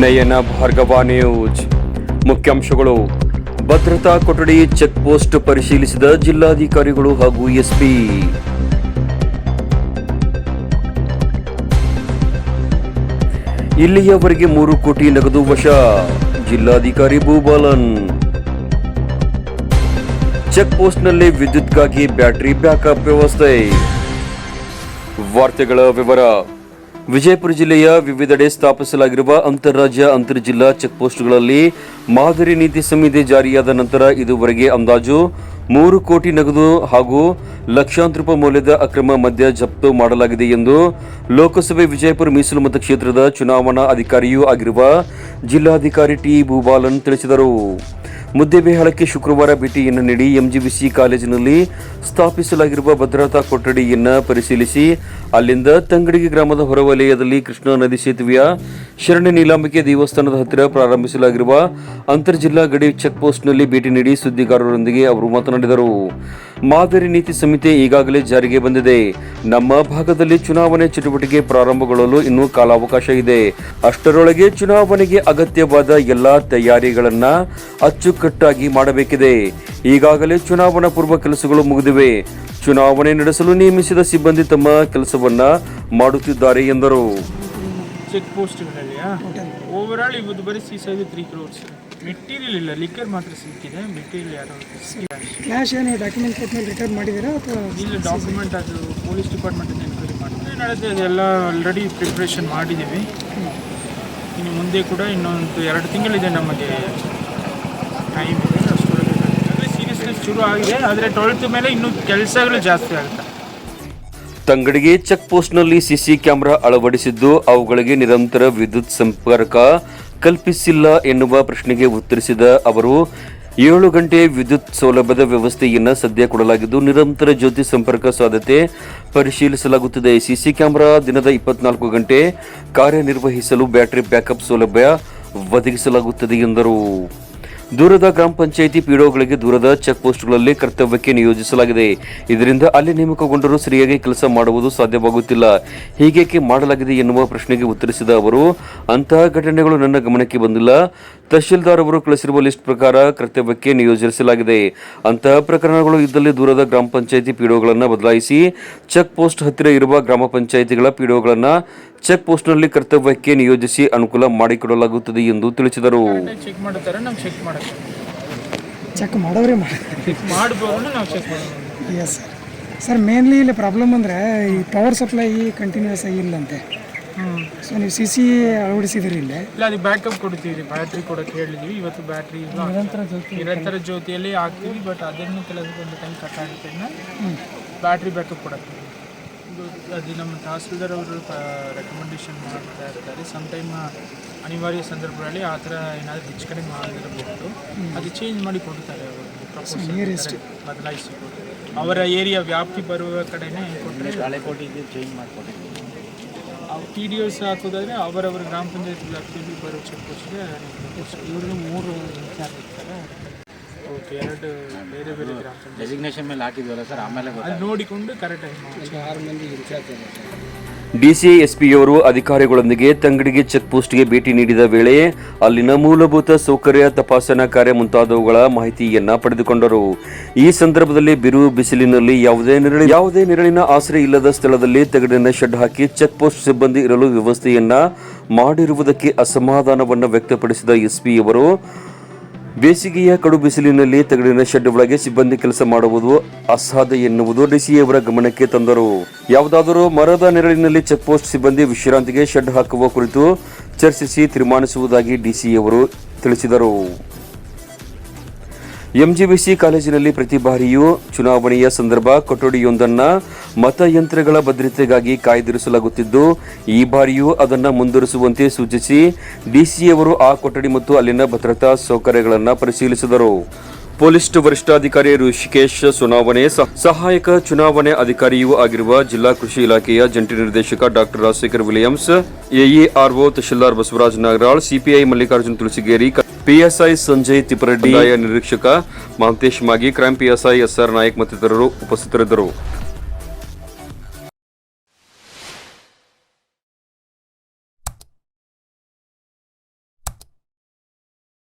ನಯನ Bhargava news. ಮುಖ್ಯಾಂಶಗಳು. ಭದ್ರತಾ ಕೊಠಡಿ ಚೆಕ್ ಪೋಸ್ಟ್ ಪರಿಶೀಲಿಸಿದ ಜಿಲ್ಲಾಧಿಕಾರಿಗಳು ಹಾಗೂ ಎಸ್ಪಿ. ಇಲ್ಲಿಯವರೆಗೆ ಮೂರು ಕೋಟಿ ನಗದು ವಶ. ಜಿಲ್ಲಾಧಿಕಾರಿ ಭೂಬಾಲನ್ ಚೆಕ್ ಪೋಸ್ಟ್ನಲ್ಲಿ ವಿದ್ಯುತ್ಗಾಗಿ ಬ್ಯಾಟರಿ ಬ್ಯಾಕಪ್ ವ್ಯವಸ್ಥೆ. ವಾರ್ತೆಗಳ ವಿವರ. ವಿಜಯಪುರ ಜಿಲ್ಲೆಯ ವಿವಿಧೆಡೆ ಸ್ಥಾಪಿಸಲಾಗಿರುವ ಅಂತಾರಾಜ್ಯ ಅಂತರ್ಜಿಲ್ಲಾ ಚೆಕ್ ಪೋಸ್ಟ್ಗಳಲ್ಲಿ ಮಾದರಿ ನೀತಿ ಸಂಹಿತೆ ಜಾರಿಯಾದ ನಂತರ ಇದುವರೆಗೆ ಅಂದಾಜು ಮೂರು ಕೋಟಿ ನಗದು ಹಾಗೂ ಲಕ್ಷಾಂತರ ರೂಪಾಯಿ ಮೌಲ್ಯದ ಅಕ್ರಮ ಮದ್ಯ ಜಪ್ತು ಮಾಡಲಾಗಿದೆ ಎಂದು ಲೋಕಸಭೆ ವಿಜಯಪುರ ಮೀಸಲು ಮತಕ್ಷೇತ್ರದ ಚುನಾವಣಾ ಅಧಿಕಾರಿಯೂ ಆಗಿರುವ ಜಿಲ್ಲಾಧಿಕಾರಿ ಟಿ ಭೂಬಾಲನ್ ತಿಳಿಸಿದರು. ಮುದ್ದೆಬೇಹಾಳಕ್ಕೆ ಶುಕ್ರವಾರ ಭೇಟಿಯನ್ನು ನೀಡಿ ಎಂಜಿಬಿಸಿ ಕಾಲೇಜಿನಲ್ಲಿ ಸ್ಥಾಪಿಸಲಾಗಿರುವ ಭದ್ರತಾ ಕೊಠಡಿಯನ್ನು ಪರಿಶೀಲಿಸಿ, ಅಲ್ಲಿಂದ ತಂಗಡಿಗೆ ಗ್ರಾಮದ ಹೊರವಲಯದಲ್ಲಿ ಕೃಷ್ಣಾ ನದಿ ಸೇತುವೆಯ ಶರಣ ನೀಲಾಂಬಿಕೆ ದೇವಸ್ಥಾನದ ಹತ್ತಿರ ಪ್ರಾರಂಭಿಸಲಾಗಿರುವ ಅಂತರ್ಜಿಲ್ಲಾ ಗಡಿ ಚೆಕ್ ಪೋಸ್ಟ್ನಲ್ಲಿ ಭೇಟಿ ನೀಡಿ ಸುದ್ದಿಗಾರರೊಂದಿಗೆ ಅವರು ಮಾತನಾಡಿದರು. ಮಾದರಿ ನೀತಿ ಸಂಹಿತೆ ಈಗಾಗಲೇ ಜಾರಿಗೆ ಬಂದಿದೆ. ನಮ್ಮ ಭಾಗದಲ್ಲಿ ಚುನಾವಣೆ ಚಟುವಟಿಕೆ ಪ್ರಾರಂಭಗೊಳ್ಳಲು ಇನ್ನೂ ಕಾಲಾವಕಾಶ ಇದೆ. ಅಷ್ಟರೊಳಗೆ ಚುನಾವಣೆಗೆ ಅಗತ್ಯವಾದ ಎಲ್ಲಾ ತಯಾರಿಗಳನ್ನ ಅಚ್ಚುಕಟ್ಟಾಗಿ ಮಾಡಬೇಕಿದೆ. ಈಗಾಗಲೇ ಚುನಾವಣಾ ಪೂರ್ವ ಕೆಲಸಗಳು ಮುಗಿದಿವೆ. ಚುನಾವಣೆ ನಡೆಸಲು ನೇಮಿಸಿದ ಸಿಬ್ಬಂದಿ ತಮ್ಮ ಕೆಲಸವನ್ನ ಮಾಡುತ್ತಿದ್ದಾರೆ ಎಂದರು. ಚೆಕ್ ಪೋಸ್ಟ್ಗಳಲ್ಲಿ ಓವರ್ ಆಲ್ ಇವತ್ತು ಬರೀ ಸಿ ಆಗಿದೆ ತ್ರೀ ಕ್ರೋರ್ಸ್ ಮೆಟೀರಿಯಲ್ ಇಲ್ಲ ಲಿಕ್ಕರ್ ಮಾತ್ರ ಸಿಕ್ಕಿದೆ. ಮೆಟೀರಿಯಲ್ ಯಾರೋ ಕ್ಯಾಶ್ ಏನು ಡಾಕ್ಯುಮೆಂಟ್ ಕೊಟ್ಮೇಲೆ ರಿಟರ್ನ್ ಮಾಡಿದ್ದೀರಾ ಅಥವಾ ಇಲ್ಲ ಡಾಕ್ಯುಮೆಂಟ್ ಅದು ಪೊಲೀಸ್ ಡಿಪಾರ್ಟ್ಮೆಂಟ್ ಎನ್ಕ್ವೈರಿ ಮಾಡಿದ್ರೆ ನಡೆದಿದೆ ಅದೆಲ್ಲ ಆಲ್ರೆಡಿ ಪ್ರಿಪ್ರೇಷನ್ ಮಾಡಿದ್ದೀವಿ. ಇನ್ನು ಮುಂದೆ ಕೂಡ ಇನ್ನೊಂದು ಎರಡು ತಿಂಗಳಿದೆ ನಮಗೆ ಟೈಮ್ ಸೀರಿಯಸ್ನೆಸ್ ಆಗಿದೆ, ಆದರೆ ಟ್ವೆಲ್ತ್ ಮೇಲೆ ಇನ್ನೂ ಕೆಲಸಗಳು ಜಾಸ್ತಿ ಆಗುತ್ತೆ. ತಂಗಡಿಗೆ ಚೆಕ್ ಪೋಸ್ಟ್ನಲ್ಲಿ ಸಿಸಿ ಕ್ಯಾಮೆರಾ ಅಳವಡಿಸಿದ್ದು, ಅವುಗಳಿಗೆ ನಿರಂತರ ವಿದ್ಯುತ್ ಸಂಪರ್ಕ ಕಲ್ಪಿಸಿಲ್ಲ ಎನ್ನುವ ಪ್ರಶ್ನೆಗೆ ಉತ್ತರಿಸಿದ ಅವರು, ಏಳು ಗಂಟೆ ವಿದ್ಯುತ್ ಸೌಲಭ್ಯದ ವ್ಯವಸ್ಥೆಯನ್ನು ಸದ್ಯ ಕೊಡಲಾಗಿದ್ದು, ನಿರಂತರ ಜ್ಯೋತಿ ಸಂಪರ್ಕ ಸಾಧ್ಯತೆ ಪರಿಶೀಲಿಸಲಾಗುತ್ತಿದೆ. ಸಿಸಿ ಕ್ಯಾಮೆರಾ ದಿನದ ಇಪ್ಪತ್ನಾಲ್ಕು ಗಂಟೆ ಕಾರ್ಯನಿರ್ವಹಿಸಲು ಬ್ಯಾಟರಿ ಬ್ಯಾಕಪ್ ಸೌಲಭ್ಯ ಒದಗಿಸಲಾಗುತ್ತದೆ ಎಂದರು. ದೂರದ ಗ್ರಾಮ ಪಂಚಾಯಿತಿ ಪಿಡಿಒಗಳಿಗೆ ದೂರದ ಚೆಕ್ ಪೋಸ್ಟ್ಗಳಲ್ಲಿ ಕರ್ತವ್ಯಕ್ಕೆ ನಿಯೋಜಿಸಲಾಗಿದೆ. ಇದರಿಂದ ಅಲ್ಲಿ ನೇಮಕಗೊಂಡರೂ ಸರಿಯಾಗಿ ಕೆಲಸ ಮಾಡುವುದು ಸಾಧ್ಯವಾಗುತ್ತಿಲ್ಲ. ಹೀಗೇಕೆ ಮಾಡಲಾಗಿದೆ ಎನ್ನುವ ಪ್ರಶ್ನೆಗೆ ಉತ್ತರಿಸಿದ ಅವರು, ಅಂತಹ ಘಟನೆಗಳು ನನ್ನ ಗಮನಕ್ಕೆ ಬಂದಿಲ್ಲ. ತಹಶೀಲ್ದಾರ್ ಅವರು ಕಳಿಸಿರುವ ಲಿಸ್ಟ್ ಪ್ರಕಾರ ಕರ್ತವ್ಯಕ್ಕೆ ನಿಯೋಜಿಸಲಾಗಿದೆ. ಅಂತಹ ಪ್ರಕರಣಗಳು ಇದ್ದಲ್ಲಿ ದೂರದ ಗ್ರಾಮ ಪಂಚಾಯಿತಿ ಪಿಡಿಒಗಳನ್ನು ಬದಲಾಯಿಸಿ ಚೆಕ್ ಪೋಸ್ಟ್ ಹತ್ತಿರ ಇರುವ ಗ್ರಾಮ ಪಂಚಾಯಿತಿಗಳ ಪಿಡಿಒಗಳನ್ನು ಚೆಕ್ ಪೋಸ್ಟ್ನಲ್ಲಿ ಕರ್ತವ್ಯಕ್ಕೆ ನಿಯೋಜಿಸಿ ಅನುಕೂಲ ಮಾಡಿಕೊಡಲಾಗುತ್ತದೆ ಎಂದು ತಿಳಿಸಿದರು. ಚೆಕ್ ಮಾಡುತ್ತಾರೆ? ನಾವು ಚೆಕ್ ಮಾಡ್ತೀವಿ ಚೆಕ್ ಮಾಡೋರೇ ಮಾಡ್ಬೋದು ನಾವು check yes sir sir mainly ಇಲ್ಲಿ ಪ್ರಾಬ್ಲಮ್ ಅಂದರೆ ಈ ಪವರ್ ಸಪ್ಲೈ ಕಂಟಿನ್ಯೂಸ್ ಆಗಿ ಇಲ್ಲಂತೆ. ಸೊ ನೀವು ಸಿ ಸಿ ಅಳವಡಿಸಿದ್ರಿ ಇಲ್ಲೇ? ಇಲ್ಲ ಅದು ಬ್ಯಾಕಪ್ ಕೊಡ್ತೀವಿ. ಬ್ಯಾಟ್ರಿ ಕೊಡೋಕೆ ಹೇಳಿದ್ವಿ. ಇವತ್ತು ಬ್ಯಾಟ್ರಿ ನಿರಂತರ ಜ್ಯೋತಿ ನಿರಂತರ ಜ್ಯೋತಿಯಲ್ಲಿ ಹಾಕ್ತೀವಿ ಬಟ್ ಅದನ್ನು ಕೆಲವೊಂದು ಟೈಮ್ ಕಟ್ ಆಗುತ್ತೆ ಬ್ಯಾಟ್ರಿ ಬ್ಯಾಕಪ್ ಕೊಡಕ್ಕೆ. ಅದು ನಮ್ಮ ತಹಸೀಲ್ದಾರ್ ಅವರು ರೆಕಮೆಂಡೇಶನ್ ಮಾಡ್ತಾ ಇರ್ತಾರೆ. ಸಮ್ ಟೈಮ್ ಅನಿವಾರ್ಯ ಸಂದರ್ಭಗಳಲ್ಲಿ ಆ ಥರ ಏನಾದರೂ ಹೆಚ್ಚು ಕಡಿಮೆ ಮಾಡಿರಬಹುದು ಅದು ಚೇಂಜ್ ಮಾಡಿ ಕೊಡ್ತಾರೆ ಅವರು ಬದಲಾಯಿಸಿ. ಅವರ ಏರಿಯಾ ವ್ಯಾಪ್ತಿ ಬರುವ ಕಡೆನೇ ಕೊಟ್ಟರೆ ಹಳೆ ಕೋಟಿಗೆ ಚೇಂಜ್ ಮಾಡಿಕೊಟ್ಟಿದ್ದೀವಿ. ಟಿ ಡಿ ಎಸ್ ಹಾಕೋದಾದರೆ ಅವರವರ ಗ್ರಾಮ ಪಂಚಾಯತ್ ವ್ಯಾಪ್ತಿಯಲ್ಲಿ ಬರೋ ಚೆಕ್ ಪೋಸ್ಟ್ಗೆ ಇವ್ರಿಗೆ ಮೂರು ಇನ್ಚಾರ್ಜ್ ಇರ್ತಾರೆ. ಎರಡು ಬೇರೆ ಬೇರೆ ಗ್ರಾಮ ಪಂಚಾಯತ್. ಡೆಸಿಗ್ನೇಷನ್ ಮೇಲೆ ಹಾಕಿದ್ವಲ್ಲ ಸರ್ ಆಮೇಲೆ ಅದು ನೋಡಿಕೊಂಡು ಕರೆಕ್ಟಾಗಿ ಆರು ಮಂದಿ ಎಸ್ಪಿಯವರು ಅಧಿಕಾರಿಗಳೊಂದಿಗೆ ತಂಗಡಿಗೆ ಚೆಕ್ ಪೋಸ್ಟ್ಗೆ ಭೇಟಿ ನೀಡಿದ ವೇಳೆ ಅಲ್ಲಿನ ಮೂಲಭೂತ ಸೌಕರ್ಯ ತಪಾಸಣಾ ಕಾರ್ಯ ಮುಂತಾದವುಗಳ ಮಾಹಿತಿಯನ್ನ ಪಡೆದುಕೊಂಡರು. ಈ ಸಂದರ್ಭದಲ್ಲಿ ಬಿರು ಬಿಸಿಲಿನಲ್ಲಿ ಯಾವುದೇ ನೆರಳಿ ಯಾವುದೇ ನೆರಳಿನ ಆಸರೆ ಇಲ್ಲದ ಸ್ಥಳದಲ್ಲಿ ತಗಡಿನ ಶೆಡ್ ಹಾಕಿ ಚೆಕ್ ಪೋಸ್ಟ್ ಸಿಬ್ಬಂದಿ ಇರಲು ವ್ಯವಸ್ಥೆಯನ್ನ ಮಾಡಿರುವುದಕ್ಕೆ ಅಸಮಾಧಾನವನ್ನು ವ್ಯಕ್ತಪಡಿಸಿದ ಎಸ್ಪಿಯವರು ಬೇಸಿಗೆಯ ಕಡು ಬಿಸಿಲಿನಲ್ಲಿ ತಗಡಿನ ಶೆಡ್ ಒಳಗೆ ಸಿಬ್ಬಂದಿ ಕೆಲಸ ಮಾಡುವುದು ಅಸಾಧ್ಯ ಎನ್ನುವುದು ಡಿಸಿಯವರ ಗಮನಕ್ಕೆ ತಂದರು. ಯಾವುದಾದರೂ ಮರದ ನೆರಳಿನಲ್ಲಿ ಚೆಕ್ ಪೋಸ್ಟ್ ಸಿಬ್ಬಂದಿ ವಿಶ್ರಾಂತಿಗೆ ಶೆಡ್ ಹಾಕುವ ಕುರಿತು ಚರ್ಚಿಸಿ ತೀರ್ಮಾನಿಸುವುದಾಗಿ ಡಿಸಿಯವರು ತಿಳಿಸಿದರು. ಎಂಜಿಬಿಸಿ ಕಾಲೇಜಿನಲ್ಲಿ ಪ್ರತಿ ಬಾರಿಯೂ ಚುನಾವಣೆಯ ಸಂದರ್ಭ ಕೊಠಡಿಯೊಂದನ್ನು ಮತಯಂತ್ರಗಳ ಭದ್ರತೆಗಾಗಿ ಕಾಯ್ದಿರಿಸಲಾಗುತ್ತಿದ್ದು, ಈ ಬಾರಿಯೂ ಅದನ್ನು ಮುಂದುವರಿಸುವಂತೆ ಸೂಚಿಸಿ ಡಿಸಿಯವರು ಆ ಕೊಠಡಿ ಮತ್ತು ಅಲ್ಲಿನ ಭದ್ರತಾ ಸೌಕರ್ಯಗಳನ್ನು ಪರಿಶೀಲಿಸಿದರು. ಪೊಲೀಸ್ ವರಿಷ್ಠಾಧಿಕಾರಿ ಋಷಿಕೇಶ್ ಸುನಾವಣೆ ಸಹ- ಸಹಾಯಕ ಚುನಾವಣೆ ಅಧಿಕಾರಿಯೂ ಆಗಿರುವ ಜಿಲ್ಲಾ ಕೃಷಿ ಇಲಾಖೆಯ ಜಂಟಿ ನಿರ್ದೇಶಕ doctor Rajashekar Williams AERO tahsildar Basavaraj Nagaral CPI Mallikarjun Tulasigeri PSI Sanjay Tippareddy ನಿರೀಕ್ಷಕ Mahantesh Magi crime PSI SR Nayak ಮತ್ತಿತರರು ಉಪಸ್ಥಿತರಿದ್ದರು.